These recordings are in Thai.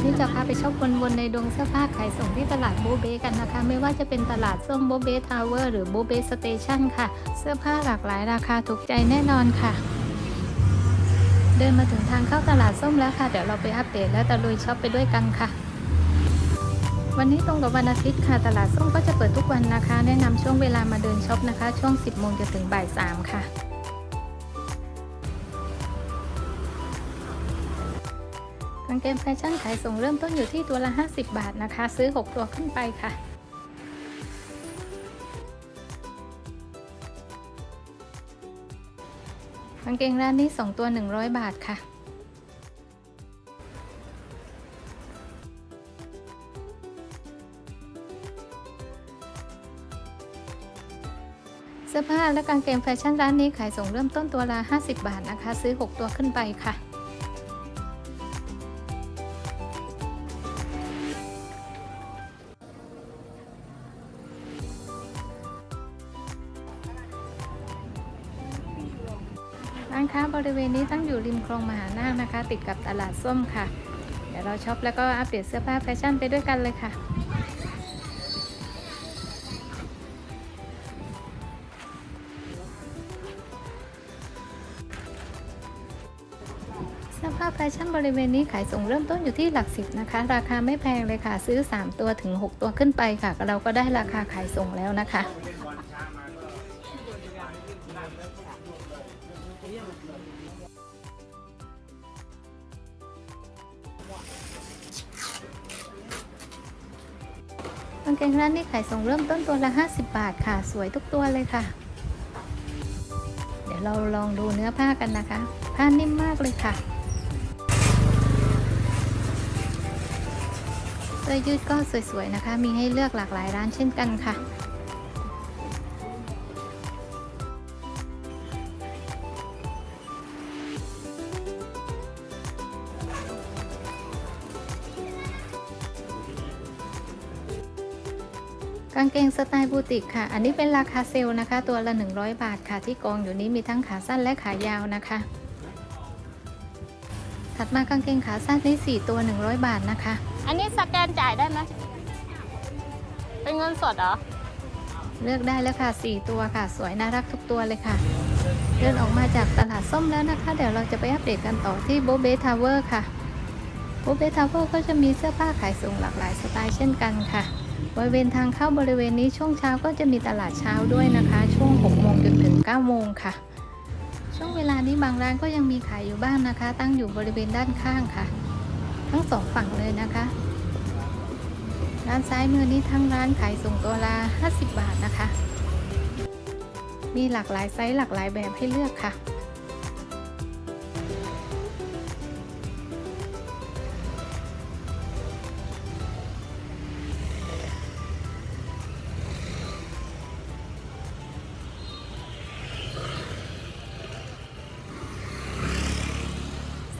วันนี้จะพาไปชอบวนๆในดงเสื้อผ้าขายส่งที่ตลาดโบเบกันนะคะ ไม่ว่าจะเป็นตลาดส้มโบเบทาวเวอร์หรือโบเบสเตชันค่ะ เสื้อผ้าหลากหลายราคาถูกใจแน่นอนค่ะ เดินมาถึงทางเข้าตลาดส้มแล้วค่ะ เดี๋ยวเราไปอัปเดตและตะลุยช็อปไปด้วยกันค่ะวันนี้ตรงกับวันอาทิตย์ค่ะ ตลาดส้มก็จะเปิดทุกวันนะคะ แนะนำช่วงเวลามาเดินช็อปนะคะ ช่วง 10โมงจนถึงบ่าย3ค่ะางเกงแฟชั่นขายส่งเริ่มต้นอยู่ที่ตัวละ 50 บาทนะคะ ซื้อ 6 ตัวขึ้นไปค่ะกางเกงร้านนี้ 2 ตัว 100 บาทค่ะเสื้อผ้าและกางเกงแฟชั่นร้านนี้ขายส่งเริ่มต้นตัวละ 50 บาทนะคะ ซื้อ 6 ตัวขึ้นไปค่ะ บริเวณนี้ตั้งอยู่ริมคลองมหานาคนะคะ ติดกับตลาดส้มค่ะ เดี๋ยวเราช็อปแล้วก็อัปเดตเสื้อผ้าแฟชั่นไปด้วยกันเลยค่ะเสื้อผ้าแฟชั่นบริเวณนี้ขายส่งเริ่มต้นอยู่ที่หลักสิบนะคะ ราคาไม่แพงเลยค่ะ ซื้อ 3 ตัวถึง 6 ตัวขึ้นไปค่ะ เราก็ได้ราคาขายส่งแล้วนะคะ กงเกงร้านนี้ขายส่งเริ่มต้นตัวละ 50 บาทค่ะ สวยทุกตัวเลยค่ะ เดี๋ยวเราลองดูเนื้อผ้ากันนะคะ ผ้านิ่มมากเลยค่ะเสื้อยืดก็สวยๆนะคะ มีให้เลือกหลากหลายร้านเช่นกันค่ะางเกงสไตล์บูติกค่ะ อันนี้เป็นราคาเซลล์นะคะ ตัวละ 100 บาทค่ะ ที่กองอยู่นี้มีทั้งขาสั้นและขายาวนะคะ ถัดมากางเกงขาสั้นนี่4ตัว 100 บาทนะคะ อันนี้สแกนจ่ายได้ไหมเป็นเงินสดเหรอ เลือกได้แล้วค่ะ 4 ตัวค่ะ สวยน่ารักทุกตัวเลยค่ะ เดินออกมาจากตลาดส้มแล้วนะคะ เดี๋ยวเราจะไปอัปเดตกันต่อที่โบเบทาวเวอร์ค่ะโบเบทาวเวอร์ก็จะมีเสื้อผ้าขายส่งหลากหลายสไตล์เช่นกันค่ะ บริเวณทางเข้าบริเวณนี้ช่วงเช้าก็จะมีตลาดเช้าด้วยนะคะ ช่วง6โมงจนถึง9โมงค่ะ ช่วงเวลานี้บางร้านก็ยังมีขายอยู่บ้างนะคะ ตั้งอยู่บริเวณด้านข้างค่ะ ทั้งสองฝั่งเลยนะคะด้านซ้ายมือนี้ทั้งร้านขายส่งตัวละ50 บาทนะคะ มีหลากหลายไซส์หลากหลายแบบให้เลือกค่ะ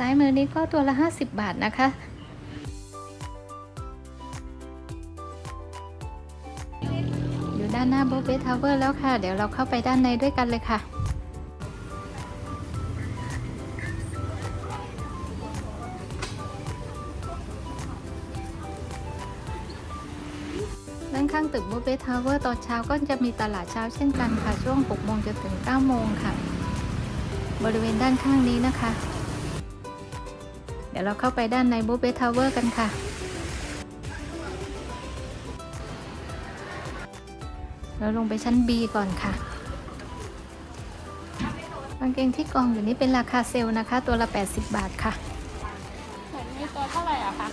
ซ้ายมือนี้ก็ตัวละ 50 บาทนะคะ อยู่ด้านหน้าโบเบทาวเวอร์แล้วค่ะ เดี๋ยวเราเข้าไปด้านในด้วยกันเลยค่ะด้านข้างตึกโบเบทาวเวอร์ตอนเช้าก็จะมีตลาดเช้าเช่นกันค่ะ ช่วง 6 โมงจนถึง 9 โมงค่ะ บริเวณด้านข้างนี้นะคะ ดี๋ยวเราเข้าไปด้านในโบเบทาวเวอร์กันค่ะ เราลงไปชั้น B ก่อนค่ะกางเกงที่กองอยู่นี้เป็นราคาเซลล์นะคะ ตัวละ 80 บาทค่ะเหมือนมีตัวเท่าไหร่อะคะ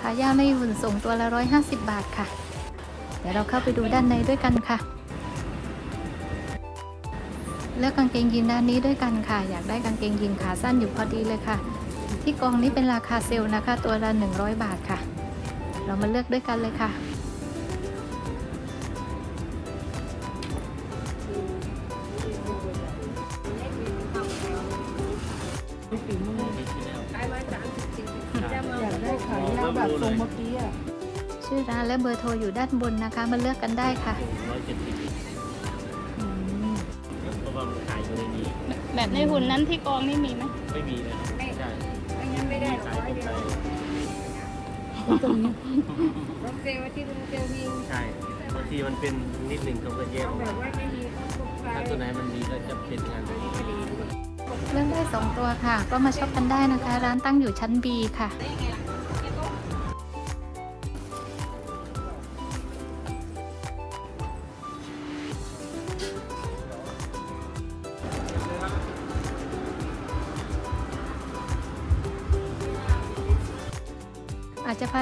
ขายาวในหุ่นส่งตัวละ 150 บาทค่ะ เดี๋ยวเราเข้าไปดูด้านในด้วยกันค่ะ เลือกกางเกงยีนด้านนี้ด้วยกันค่ะ อยากได้กางเกงยีนขาสั้นอยู่พอดีเลยค่ะ ที่กองนี้เป็นราคาเซลล์นะคะ ตัวละ100 บาทค่ะ เรามาเลือกด้วยกันเลยค่ะอยากได้ขายาวแบบทรงเมื่อกี้อะชื่อร้านและเบอร์โทรอยู่ด้านบนนะคะ มาเลือกกันได้ค่ะ แบบในหุ่นนั้นที่กองนี่มีไหมไม่มีเลยใช่ไม่งั้นไม่ได้หรอกร้เดียวรเซลล์ที่รถเซลมีใช่บางทีมันเป็นนิดหนึ่งเขาก็แยกอาแบบว่าไม่มีถ้าตัวไหนมันมีก็จะเป็นงานตัวนี้เรื่องได้สองตัวค่ะ ก็มาช็อปกันได้นะคะ ร้านตั้งอยู่ชั้น B ค่ะ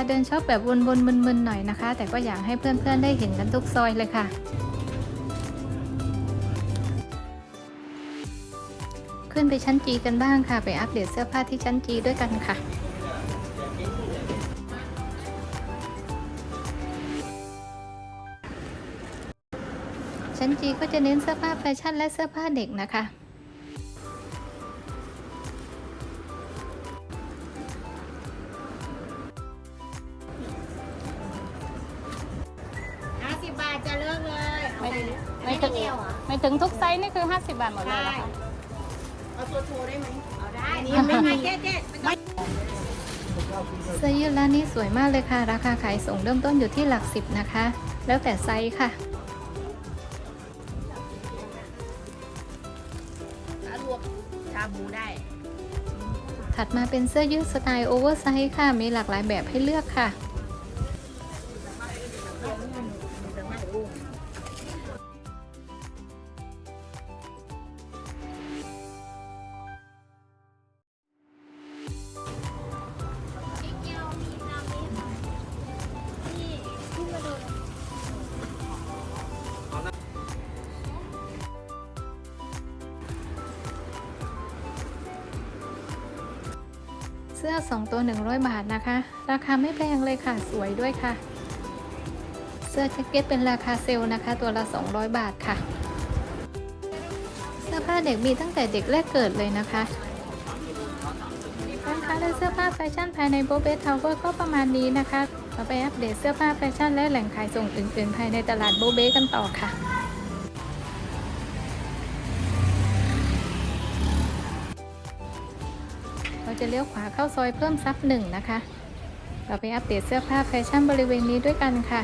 เดินช็อปแบบวนๆมึนๆหน่อยนะคะ แต่ก็อยากให้เพื่อนๆได้เห็นกันทุกซอยเลยค่ะ ขึ้นไปชั้นจีกันบ้างค่ะ ไปอัปเดตเสื้อผ้าที่ชั้นจีด้วยกันค่ะชั้นจีก็จะเน้นเสื้อผ้าแฟชั่นและเสื้อผ้าเด็กนะคะ จะเลิกเลยไม่ถึงไม่ถึงเดียวเหรอไม่ถึงทุกไซส์นี่คือ 50 บาทหมดเลยนะคะเอาตัวโชว์ได้ไหมเอาได้อันนี้ไม่มีแค่เจ็ดไม่ต้อง เสื้อยืดร้านนี้สวยมากเลยค่ะ ราคาขายส่งเริ่มต้นอยู่ที่หลักสิบนะคะ แล้วแต่ไซส์ค่ะเอาลวกชาบูได้ ถัดมาเป็นเสื้อยืดสไตล์โอเวอร์ไซส์ค่ะ มีหลากหลายแบบให้เลือกค่ะ สื้อ 2 ตัว 100 บาทนะคะ ราคาไม่แพงเลยค่ะ สวยด้วยค่ะ เสื้อแจ็คเก็ตเป็นราคาเซลล์นะคะ ตัวละ 200 บาทค่ะ เสื้อผ้าเด็กมีตั้งแต่เด็กแรกเกิดเลยนะคะร้านค้าและเสื้อผ้าแฟชั่นภายในโบเบสทาวเวอร์ก็ประมาณนี้นะคะเราไปอัปเดตเสื้อผ้าแฟชั่นและแหล่งขายส่งอื่นๆ ภายในตลาดโบเบสกันต่อค่ะ จะเลี้ยวขวาเข้าซอยเพิ่มซับหนึ่งนะคะ เราไปอัปเดตเสื้อผ้าแฟชั่นบริเวณนี้ด้วยกันค่ะ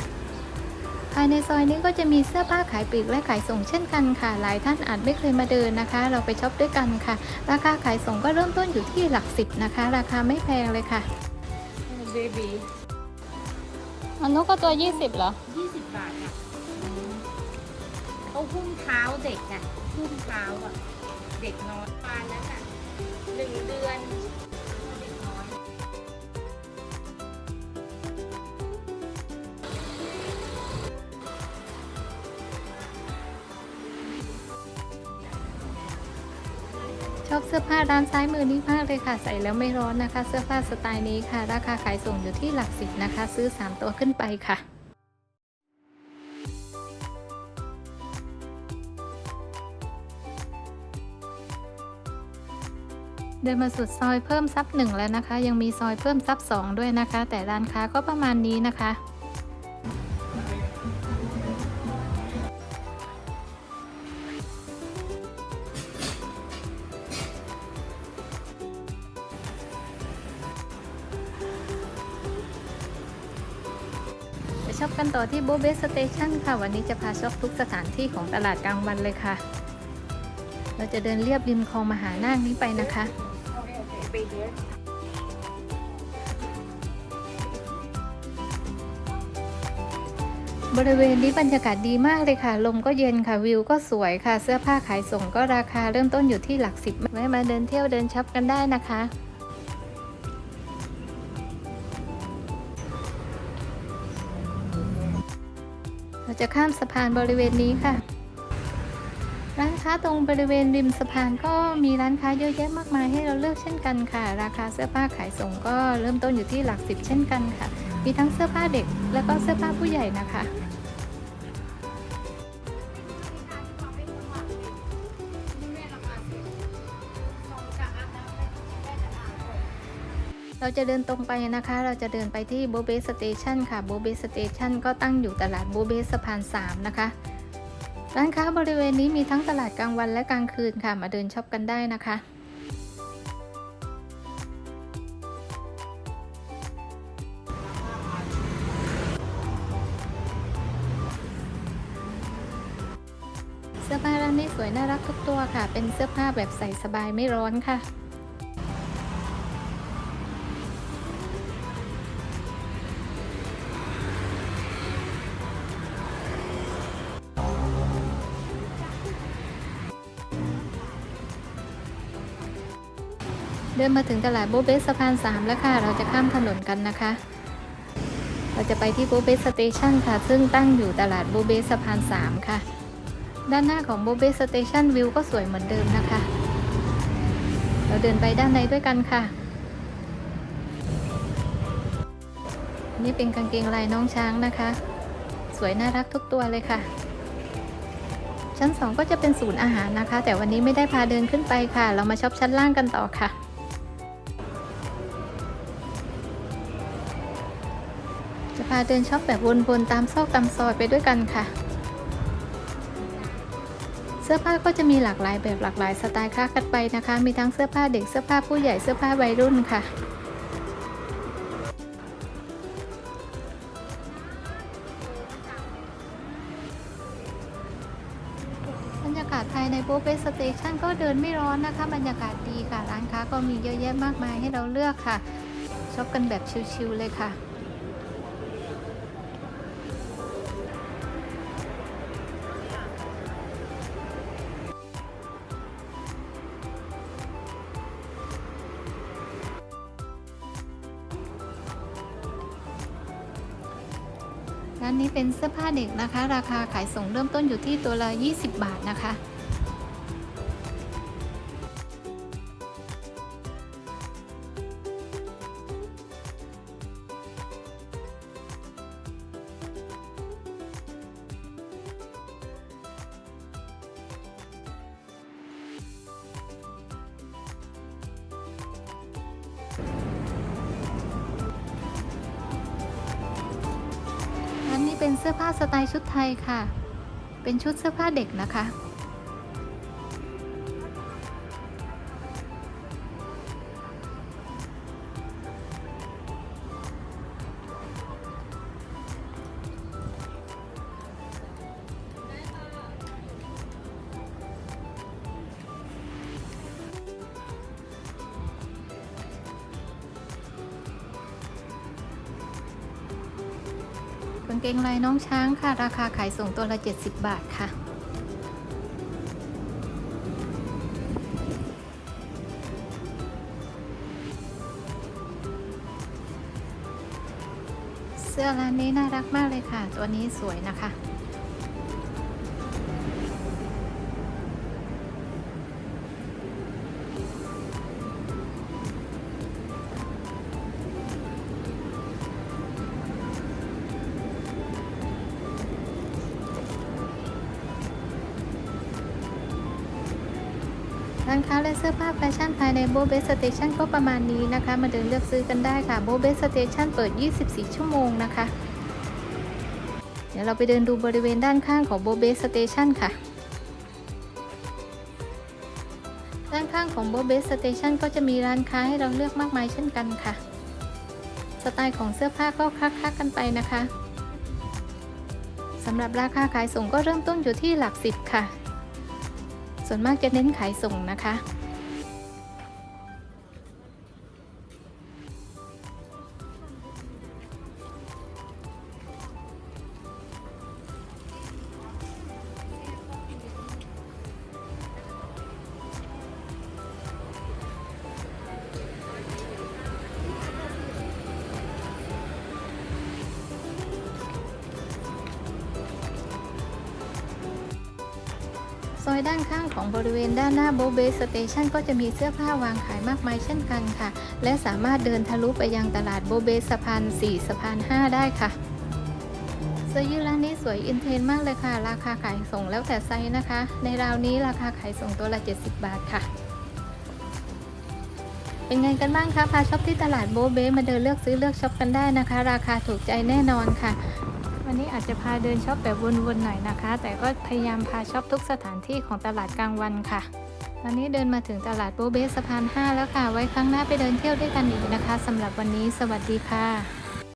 ภายในซอยนี้ก็จะมีเสื้อผ้าขายปลีกและขายส่งเช่นกันค่ะ หลายท่านอาจไม่เคยมาเดินนะคะ เราไปช็อปด้วยกันค่ะ ราคาขายส่งก็เริ่มต้นอยู่ที่หลักสิบนะคะ ราคาไม่แพงเลยค่ะเบบีอันนู้นก็ตัว 20เหรอยี่สิบบาทค่ะเขาหุ้มเท้าเด็กอะหุ้มเท้าอะ เด็กน้อยประมาณนั้นอะหนึ่งเดือน ชอบเสื้อผ้าร้านซ้ายมือนี้มากเลยค่ะ ใส่แล้วไม่ร้อนนะคะ เสื้อผ้าสไตล์นี้ค่ะ ราคาขายส่งอยู่ที่หลักสิบนะคะ ซื้อ 3 ตัวขึ้นไปค่ะเดินมาสุดซอยเพิ่มซับหนึ่งแล้วนะคะ ยังมีซอยเพิ่มซับสองด้วยนะคะ แต่ร้านค้าก็ประมาณนี้นะคะ ต่อที่โบเบสสเตชันค่ะ วันนี้จะพาช็อปทุกสถานที่ของตลาดกลางวันเลยค่ะ เราจะเดินเรียบริมคลองมหานาคนี้ไปนะคะ บริเวณนี้บรรยากาศดีมากเลยค่ะ ลมก็เย็นค่ะวิวก็สวยค่ะ เสื้อผ้าขายส่งก็ราคาเริ่มต้นอยู่ที่หลักสิบแวะมาเดินเที่ยวเดินช็อปกันได้นะคะ จะข้ามสะพานบริเวณนี้ค่ะ ร้านค้าตรงบริเวณริมสะพานก็มีร้านค้าเยอะแยะมากมายให้เราเลือกเช่นกันค่ะ ราคาเสื้อผ้าขายส่งก็เริ่มต้นอยู่ที่หลักสิบเช่นกันค่ะ มีทั้งเสื้อผ้าเด็ก และก็เสื้อผ้าผู้ใหญ่นะคะ เราจะเดินตรงไปนะคะ เราจะเดินไปที่โบเบสสเตชันค่ะโบเบสสเตชันก็ตั้งอยู่ตลาดโบเบสสะพาน 3 นะคะ ร้านค้าบริเวณนี้มีทั้งตลาดกลางวันและกลางคืนค่ะ มาเดินช็อปกันได้นะคะเสื้อผ้าร้านนี้สวยน่ารักทุกตัวค่ะ เป็นเสื้อผ้าแบบใส่สบายไม่ร้อนค่ะ ดินมาถึงตลาดโบเบสสะพาน3แล้วค่ะ เราจะข้ามถนนกันนะคะ เราจะไปที่โบเบสสเตชันค่ะ ซึ่งตั้งอยู่ตลาดโบเบสสะพาน3ค่ะ ด้านหน้าของโบเบสสเตชันวิวก็สวยเหมือนเดิมนะคะ เราเดินไปด้านในด้วยกันค่ะ นี่เป็นกางเกงลายน้องช้างนะคะ สวยน่ารักทุกตัวเลยค่ะชั้น 2 ก็จะเป็นศูนย์อาหารนะคะ แต่วันนี้ไม่ได้พาเดินขึ้นไปค่ะ เรามาช็อปชั้นล่างกันต่อค่ะาเดินช็อปแบบวนๆตามซอกตามซอยไปด้วยกันค่ะ เสื้อผ้าก็จะมีหลากหลายแบบหลากหลายสไตล์คลากันไปนะคะ มีทั้งเสื้อผ้าเด็กเสื้อผ้าผู้ใหญ่เสื้อผ้าวัยรุ่นค่ะบรรยากาศภายในโบเบสสเตชันก็เดินไม่ร้อนนะคะ บรรยากาศดีค่ะ ร้านค้าก็มีเยอะแยะมากมายให้เราเลือกค่ะช็อปกันแบบชิลๆเลยค่ะ ร้านนี้เป็นเสื้อผ้าเด็กนะคะ ราคาขายส่งเริ่มต้นอยู่ที่ตัวละ 20 บาทนะคะ สื้อผ้าสไตล์ชุดไทยค่ะ เป็นชุดเสื้อผ้าเด็กนะคะางเกงลายน้องช้างค่ะ ราคาขายส่งตัวละ 70 บาทค่ะ เสื้อร้านนี้น่ารักมากเลยค่ะ ตัวนี้สวยนะคะ ร้านค้าและเสื้อผ้าแฟชั่นภายในโบเบสสเตชันก็ประมาณนี้นะคะ มาเดินเลือกซื้อกันได้ค่ะโบเบสสเตชันเปิด 24 ชั่วโมงนะคะ เดี๋ยวเราไปเดินดูบริเวณด้านข้างของโบเบสสเตชันค่ะด้านข้างของโบเบสสเตชันก็จะมีร้านค้าให้เราเลือกมากมายเช่นกันค่ะ สไตล์ของเสื้อผ้าก็คลักๆกันไปนะคะสำหรับราคาขายส่งก็เริ่มต้นอยู่ที่หลักสิบค่ะ ส่วนมากจะเน้นขายส่งนะคะ ด้านข้างของบริเวณด้านหน้าโบเบสเตชันก็จะมีเสื้อผ้าวางขายมากมายเช่นกันค่ะ และสามารถเดินทะลุไปยังตลาดโบเบสสะพาน4สะพาน 5 ได้ค่ะเสื้อยืดร้านนี้สวยอินเทรนมากเลยค่ะ ราคาขายส่งแล้วแต่ไซส์นะคะ ในราวนี้ราคาขายส่งตัวละ 70 บาทค่ะ เป็นไงกันบ้างคะพาช็อปที่ตลาดโบเบมาเดินเลือกซื้อเลือกช็อปกันได้นะคะ ราคาถูกใจแน่นอนค่ะ วันนี้อาจจะพาเดินช็อปแบบวนๆหน่อยนะคะ แต่ก็พยายามพาช็อปทุกสถานที่ของตลาดกลางวันค่ะตอนนี้เดินมาถึงตลาดโบเบสสะพาน 5 แล้วค่ะ ไว้ครั้งหน้าไปเดินเที่ยวด้วยกันอีกนะคะสำหรับวันนี้ สวัสดีค่ะ